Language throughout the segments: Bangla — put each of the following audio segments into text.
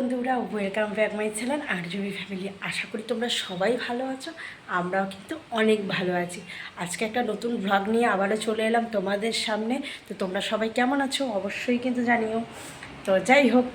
বন্ধুরা ওয়েলকাম ব্যাক মাই চ্যানেল আর জবি ফ্যামিলি আশা করি তোমরা সবাই ভালো আছো, আমরাও কিন্তু অনেক ভালো আছি। আজকে একটা নতুন ব্লগ নিয়ে আবারও চলে এলাম তোমাদের সামনে। তো তোমরা সবাই কেমন আছো? অবশ্যই কিন্তু জানিও। তো যাই হোক,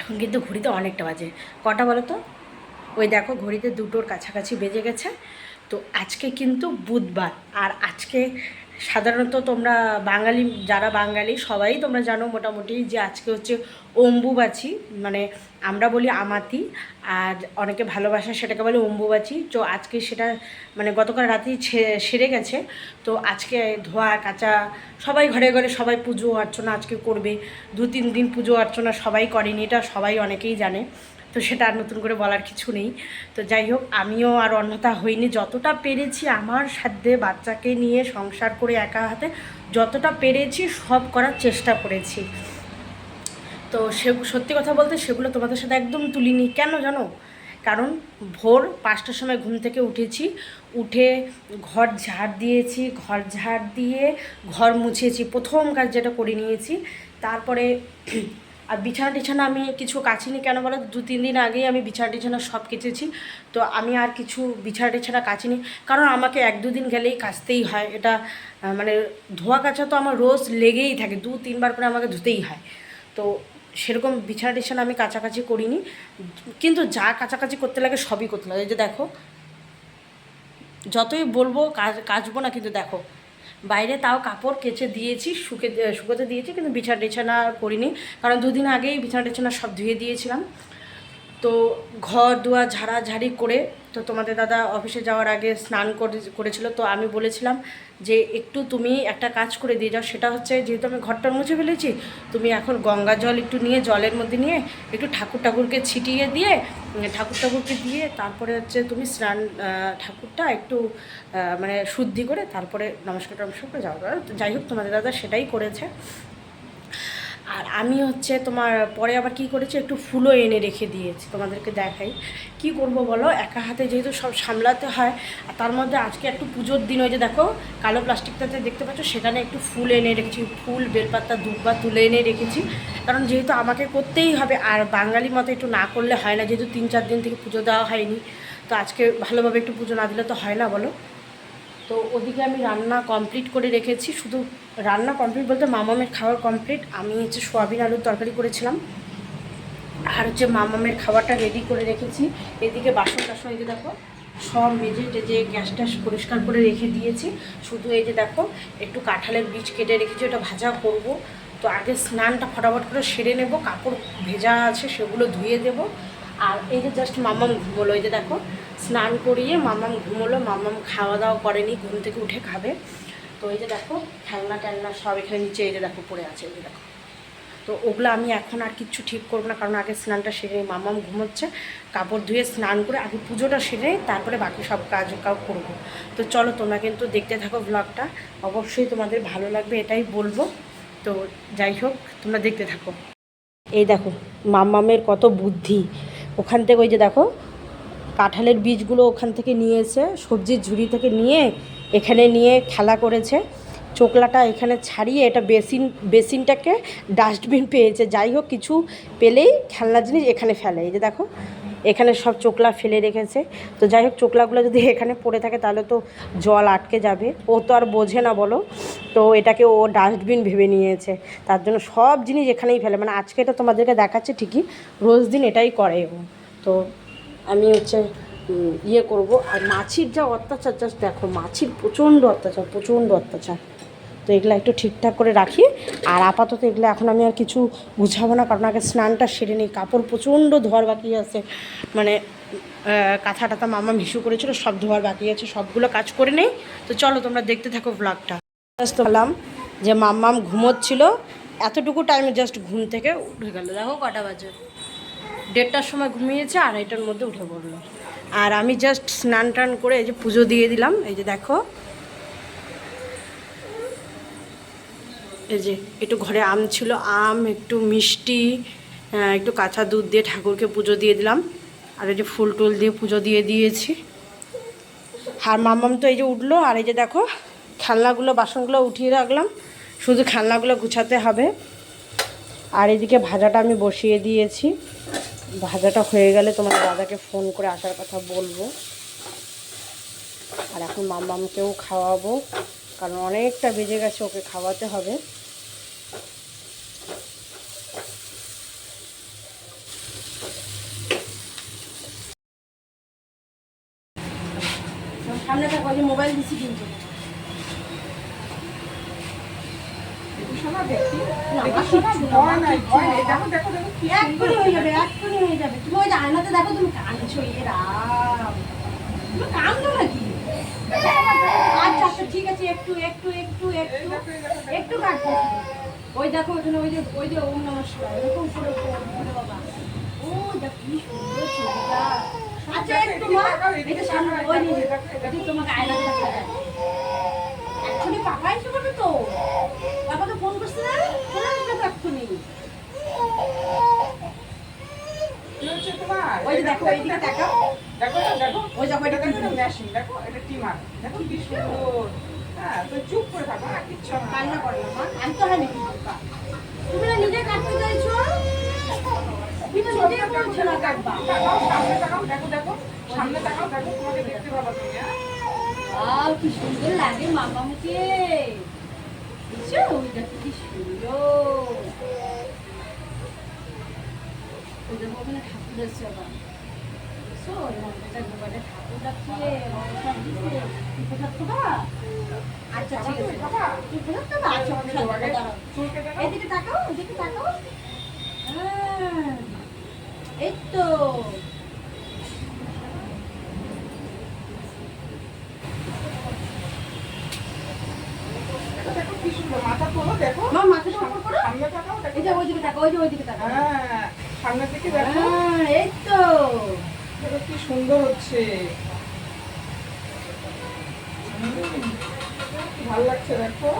এখন কিন্তু ঘড়িতে অনেকটা বাজে। কটা বলো তো? ওই দেখো, ঘড়িতে দুটোর কাছাকাছি বেজে গেছে। তো আজকে কিন্তু বুধবার, আর আজকে সাধারণত তোমরা বাঙালি, যারা বাঙালি, সবাই তোমরা জানো মোটামুটি যে আজকে হচ্ছে অম্বুবাচি মানে আমরা বলি আমাতি, আর অনেকে ভালোবাসা সেটাকে বলে অম্বুবাচি। তো আজকে সেটা মানে গতকাল রাতেই সেরে গেছে। তো আজকে ধোয়া, কাচা, সবাই ঘরে ঘরে সবাই পুজো অর্চনা আজকে করবে। দু তিন দিন পুজো অর্চনা সবাই করেনি, এটা সবাই অনেকেই জানে। তো সেটা আর নতুন করে বলার কিছু নেই। তো যাই হোক, আমিও আর অন্যথা হইনি। যতটা পেরেছি আমার সাধ্যে বাচ্চাকে নিয়ে সংসার করে একা হাতে যতটা পেরেছি সব করার চেষ্টা করেছি। তো সে, সত্যি কথা বলতে সেগুলো তোমাদের সাথে একদম তুলিনি। কেন জানো? কারণ ভোর পাঁচটার সময় ঘুম থেকে উঠেছি, উঠে ঘর ঝাড় দিয়েছি, ঘর ঝাড় দিয়ে ঘর মুছেছি। প্রথম কাজ যেটা করে নিয়েছি, তারপরে আর বিছানা টিছানা আমি কিছু কাচিনি কেন বলো দু তিন দিন আগেই আমি বিছানা টিছানা সব কেচেছি। তো আমি আর কিছু বিছানা টিছানা কাচিনি। কারণ আমাকে এক দুদিন গেলেই কাচতেই হয়। এটা মানে ধোয়া কাচা তো আমার রোজ লেগেই থাকে। দু, তিনবার করে আমাকে ধুতেই হয়। তো সেরকম বিছানা টিছানা আমি কাছাকাছি করিনি। কিন্তু যা কাছাকাছি করতে লাগে সবই করতে লাগে। যে দেখো, যতই বলব কাজ, কাচবো না, কিন্তু দেখো বাইরে তাও কাপড় কেচে দিয়েছি, শুকে শুকোতে দিয়েছি, কিন্তু বিছানা টেছানা করিনি। কারণ দুদিন আগেই বিছানা টেছানা সব ধুয়ে দিয়েছিলাম। তো ঘর দুয়ার ঝাড়াঝাড়ি করে তো তোমাদের দাদা অফিসে যাওয়ার আগে স্নান করে, করেছিল, তো আমি বলেছিলাম যে একটু তুমি একটা কাজ করে দিয়ে যাও। সেটা হচ্ছে, যেহেতু আমি ঘরটা মুছে ফেলেছি, তুমি এখন গঙ্গা জল একটু নিয়ে, জলের মধ্যে নিয়ে একটু ঠাকুর ঠাকুরকে ছিটিয়ে দিয়ে ঠাকুর ঠাকুরকে দিয়ে তারপরে হচ্ছে তুমি স্নান ঠাকুরটা একটু মানে শুদ্ধি করে তারপরে নমস্কার টমস্কার করে যাও যাই হোক, তোমাদের দাদা সেটাই করেছে। আর আমি হচ্ছে তোমার, পরে আবার কি করেছি, একটু ফুলও এনে রেখে দিয়েছি, তোমাদেরকে দেখাই। কি করব বলো? একা হাতে যেহেতু সব সামলাতে হয়, আর তার মধ্যে আজকে একটু পুজোর দিন ওই যে দেখো, কালো প্লাস্টিকটাতে দেখতে পাচ্ছ, সেখানে একটু ফুল এনে রেখেছি, ফুল, বেলপাতা, দুব্বা তুলে এনে রেখেছি। কারণ যেহেতু আমাকে করতেই হবে, আর বাঙালি মতো একটু না করলে হয় না, যেহেতু তিন চার দিন থেকে পুজো দেওয়া হয়নি, তো আজকে ভালোভাবে একটু পুজো না দিলে তো হয় না বলো? তো ওদিকে আমি রান্না কমপ্লিট করে রেখেছি, শুধু রান্না কমপ্লিট বলতে মামামের খাওয়ার কমপ্লিট আমি হচ্ছে সোয়াবিন আলুর তরকারি করেছিলাম। আর হচ্ছে মামামের খাবারটা রেডি করে রেখেছি। এদিকে বাসন টাসন, এই যে দেখো, সব মেজে টেজে গ্যাস ট্যাস পরিষ্কার করে রেখে দিয়েছি। শুধু এই যে দেখো, একটু কাঁঠালের বীজ কেটে রেখেছি, ওটা ভাজা করব। তো আগে স্নানটা ফটাফট করে সেরে নেব, কাপড় ভেজা আছে সেগুলো ধুয়ে দেব। আর এই যে জাস্ট মামাম ঘুমোলো এই যে দেখো স্নান করিয়ে মামাম ঘুমোলো, মামাম খাওয়া দাওয়া করেনি, ঘুম থেকে উঠে খাবে। তো এই যে দেখো খেলনা টেলনা সব এখানে নিচে এই যে দেখো পড়ে আছে, এই যে দেখো। তো ওগুলো আমি এখন আর কিচ্ছু ঠিক করব না, কারণ আগে স্নানটা সেরে। মামাম ঘুমোচ্ছে, কাপড় ধুয়ে স্নান করে আগে পুজোটা সেরে তারপরে বাকি সব কাজ কাউ করব। তো চলো তোমরা কিন্তু দেখতে থাকো ব্লগটা অবশ্যই তোমাদের ভালো লাগবে, এটাই বলব। তো যাই হোক, তোমরা দেখতে থাকো। এই দেখো, মামামের কত বুদ্ধি। ওখান থেকে ওই যে দেখো কাঁঠালের বীজগুলো ওখান থেকে নিয়েছে, সবজির ঝুড়ি থেকে নিয়ে এখানে নিয়ে খেলা করেছে। চোকলাটা এখানে ছাড়িয়ে এটা বেসিন, বেসিনটাকে ডাস্টবিন পেয়েছে। যাই হোক, কিছু পেলেই খেলনা জিনিস এখানে ফেলে। এই যে দেখো, এখানে সব চোকলা ফেলে রেখেছে। তো যাই হোক, চোকলাগুলো যদি এখানে পড়ে থাকে, তাহলে তো জল আটকে যাবে। ও তো আর বোঝে না, বলো। তো এটাকে ও ডাস্টবিন ভেবে নিয়েছে। তার জন্য সব জিনিস এখানেই ফেলে। মানে আজকে এটা তোমাদেরকে দেখাচ্ছে ঠিকই, রোজ দিন এটাই করে ও। তো আমি হচ্ছে ইয়ে করব। আর মাছির যা অত্যাচার জাস্ট দেখো, মাছির প্রচণ্ড অত্যাচার প্রচণ্ড অত্যাচার। তো এগুলো একটু ঠিকঠাক করে রাখি। আর আপাতত এগুলো এখন আমি আর কিছু গুছাবো না, কারণ আগে স্নানটা সেরে নিই। কাপড় প্রচণ্ড ধোয়ার বাকি আছে। মানে কাঁথা টাথা মামা মিশু করেছিল, সব ধোয়ার বাকি আছে, সবগুলো কাজ করে নেই। তো চলো তোমরা দেখতে থাকো ব্লগটা জাস্ট বললাম যে মাম্মাম ঘুমোচ্ছিল, এতটুকু টাইমে জাস্ট ঘুম থেকে উঠে গেল। দেখো কটা বাজে। দেড়টার সময় ঘুমিয়েছে আড়াইটার মধ্যে উঠে পড়ল। আর আমি জাস্ট স্নান টান করে এই যে পুজো দিয়ে দিলাম। এই যে দেখো। এই যে একটু ঘরে আম ছিল, আম, একটু মিষ্টি একটু কাঁচা দুধ দিয়ে ঠাকুরকে পুজো দিয়ে দিলাম। আর এই যে ফুল টুল দিয়ে পুজো দিয়ে দিয়েছি। আর মামাম তো এই যে উঠল, আর এই যে দেখো, খেলনাগুলো, বাসনগুলো উঠিয়ে রাখলাম। শুধু খেলনাগুলো গুছাতে হবে। আর এদিকে ভাজাটা আমি বসিয়ে দিয়েছি। ভাজাটা হয়ে গেলে তোমার দাদাকে ফোন করে আসার কথা বলব। আর এখন মামামকেও খাওয়াবো, কারণ অনেকটা বেজে গেছে ওকে খাওয়াতে হবে। মোবাইল দিছি কিন্তু। দেখি। দেখি ভয় নাই ভয়। দেখো দেখো দেখো এক্ষুনি হয়ে যাবে এক্ষুনি হয়ে যাবে। তুমি ওই যে আয়নাতে দেখো তুমি কাঁদছো এ তুমি কাঁদছো নাকি? আচ্ছা আচ্ছা ঠিক আছে একটু একটু একটু একটু একটু কাটবো ওই দেখো ওখানে ওই যে ওই যে ওম নমস্কার এরকম করে করে বাবা। ও দেখ কি সুন্দর ছবিটা। আচ্ছা একটু মা এটা সামনে ওই যে এটা তোমাকে আয়নাতে দেখা যায়। এক্ষুনি পাপা এসে পড়বে তো। পাপা তো ওই যে দেখো এইদিকে তাকাও দেখো দেখো। ওই দেখো, এটা দেখো মেশিন। দেখো এটা টিমার দেখো কি সুন্দর। হ্যাঁ তো চুপ করে থাকো না কিচ্ছু কান্না করে না আমি তো হয়নি তুমি না নিজে কাটতে চাইছো? তুমি নিজে বলছো না কাটবা সামনে তাকাও দেখো দেখো সামনে তাকাও দেখো তোমাকে দেখতে পাবো তুমি হ্যাঁ। কি সুন্দর লাগে মামামকে আচ্ছা ঠিক আছে এদিকে তাকাও এদিকে তাকাও হ্যাঁ, এই তো দেখো, দেখো কি সুন্দর মাথা তোলো দেখো মা মাথাটা উপর করো সামনে তাকাও দেখো এই যে ওইদিকে তাকাও ওই যে ওইদিকে তাকাও। হ্যাঁ সামনের দিকে দেখো। হ্যাঁ, এই তো। কি সুন্দর হচ্ছে। ভালো লাগছে দেখো।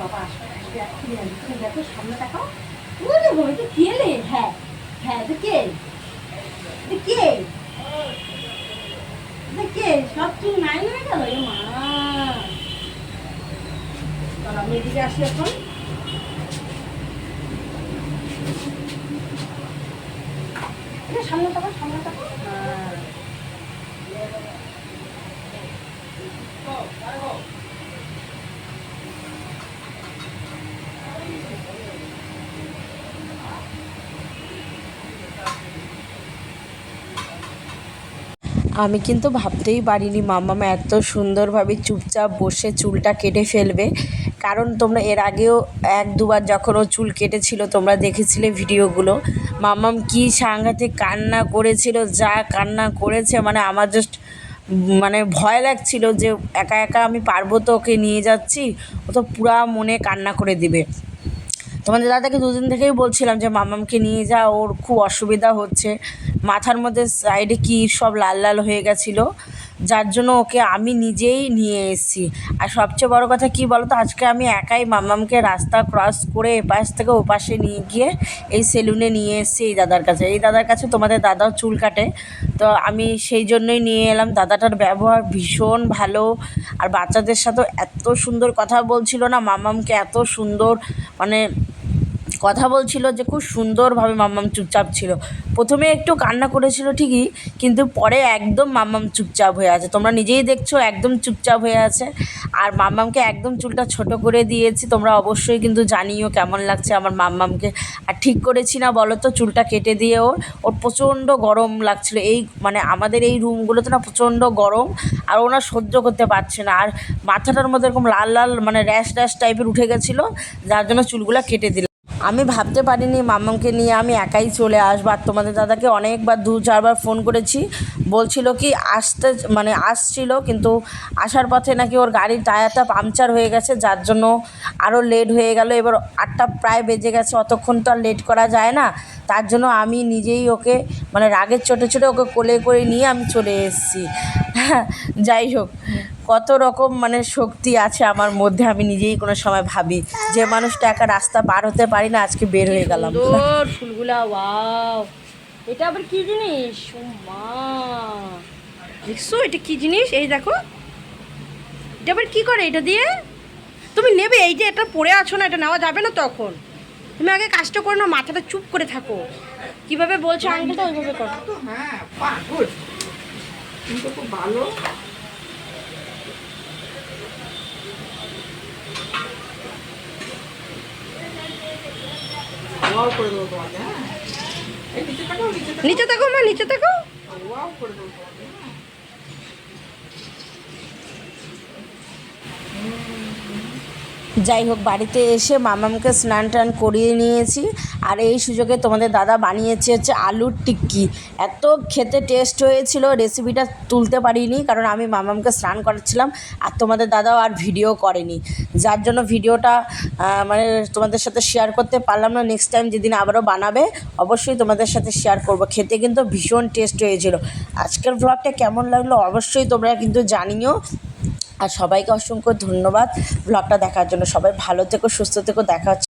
বাবা আসবে আসবে তুমি দেখো, সামনে দেখাও ওই দেখো এটা হ্যাঁ হ্যাঁ এটা কে? এটা কে? কে? সব চুল নাই হয়ে গেল? মা। আমি এদিকে আসি এখন এটা সামনে তাকাও সামনে তাকাও হ্যাঁ আমি কিন্তু ভাবতেই পারিনি মাম্মামা এত সুন্দরভাবে চুপচাপ বসে চুলটা কেটে ফেলবে। কারণ তোমরা এর আগেও এক দুবার যখন ও চুল কেটেছিল, তোমরা দেখেছিলে ভিডিওগুলো। মাম্মাম কি সাংঘাতিক কান্না করেছিল, যা কান্না করেছে মানে আমার জাস্ট মানে ভয় লাগছিল যে একা একা আমি পারব তো ওকে নিয়ে যাচ্ছি? ও তো পুরা মনে কান্না করে দিবে। তোমাদের দাদাকে দুদিন থেকেই বলছিলাম যে, মামামকে নিয়ে যা ওর খুব অসুবিধা হচ্ছে। মাথার মধ্যে সাইডে কি সব লাল লাল হয়ে গেছিল। যার জন্য ওকে আমি নিজেই নিয়ে এসেছি। আর সবচেয়ে বড় কথা কি বলো তো আজকে আমি একাই মামামকে রাস্তা ক্রস করে এপাশ থেকে ওপাশে নিয়ে গিয়ে এই সেলুনে নিয়ে এসেছি এই দাদার কাছে। এই দাদার কাছে তোমাদের দাদাও চুল কাটে, তো আমি সেই জন্যই নিয়ে এলাম। দাদাটার ব্যবহার ভীষণ ভালো, আর বাচ্চাদের সাথেও এত সুন্দর কথা বলছিল না, মামামকে এত সুন্দর মানে কথা বলছিল যে খুব সুন্দরভাবে মাম্মাম চুপচাপ ছিল। প্রথমে একটু কান্না করেছিল ঠিকই, কিন্তু পরে একদম মাম্মাম চুপচাপ হয়ে আছে। তোমরা নিজেই দেখছ একদম চুপচাপ হয়ে আছে। আর মাম্মামকে একদম চুলটা ছোট করে দিয়েছি, তোমরা অবশ্যই কিন্তু জানিও কেমন লাগছে আমার মাম্মামকে। আর ঠিক করেছি না বলো তো, চুলটা কেটে দিয়ে ওর ওর প্রচণ্ড গরম লাগছিল। এই মানে আমাদের এই রুমগুলোতে না প্রচণ্ড গরম, আর ওনা সহ্য করতে পারছে না। আর মাথাটার মধ্যে এরকম লাল লাল মানে র্যাশ র্যাশ টাইপের উঠে গেছিল, যার জন্য চুলগুলো কেটে দিলাম। আমি ভাবতে পারিনি মাম্মামকে নিয়ে আমি একাই চলে আসব, আর তোমাদের দাদাকে অনেকবার দু চারবার ফোন করেছি। বলছিল কি আসতে মানে আসছিল, কিন্তু আসার পথে নাকি ওর গাড়ির টায়ারটা পাংচার হয়ে গেছে, যার জন্য আরও লেট হয়ে গেল। এবার আটটা প্রায় বেজে গেছে, অতক্ষণ তো আর লেট করা যায় না। তার জন্য আমি নিজেই ওকে মানে রাগের চোটে চোটে ওকে কোলে করে নিয়ে আমি চলে এসেছি। যাই হোক। কত রকম মানে শক্তি আছে আমার মধ্যে আমি নিজেই কোনো সময় ভাবি যে মানুষটা একা রাস্তা পার হতে পারি না আজকে বের হয়ে গেলাম। ফুলগুলা ওয়াও। এটা আবার কি জিনিস? মা দেখছ এটা কি জিনিস? এই দেখো। এটা আবার কি করে এটা দিয়ে? তুমি নেবে এই যে এটা পড়ে আছো না এটা নেওয়া যাবে না তখন। তুমি আগে কাজটা করো না মাথাটা চুপ করে থাকো। কীভাবে বলছো আঙ্কেলটা ওইভাবে করো। তো হ্যাঁ ভালো। ওয়াও করে দেবো নিচে থাকো নিচে নিচে থাকো মা নিচে থাকো। করে দেবো যাই হোক, বাড়িতে এসে মামামকে স্নান টান করিয়ে নিয়েছি। আর এই সুযোগে তোমাদের দাদা বানিয়েছে হচ্ছে আলুর টিক্কি। এত খেতে টেস্ট হয়েছিল রেসিপিটা তুলতে পারিনি, কারণ আমি মামামকে স্নান করাচ্ছিলাম আর তোমাদের দাদাও আর ভিডিও করেনি। যার জন্য ভিডিওটা মানে তোমাদের সাথে শেয়ার করতে পারলাম না নেক্সট টাইম যেদিন আবারও বানাবে, অবশ্যই তোমাদের সাথে শেয়ার করব। খেতে কিন্তু ভীষণ টেস্ট হয়েছিল। আজকের ব্লগটা কেমন লাগল অবশ্যই তোমরা কিন্তু জানিও। আর সবাইকে অসংখ্য ধন্যবাদ। ব্লগটা দেখার জন্য সবাই ভালো থেকো সুস্থ থেকো দেখা হচ্ছে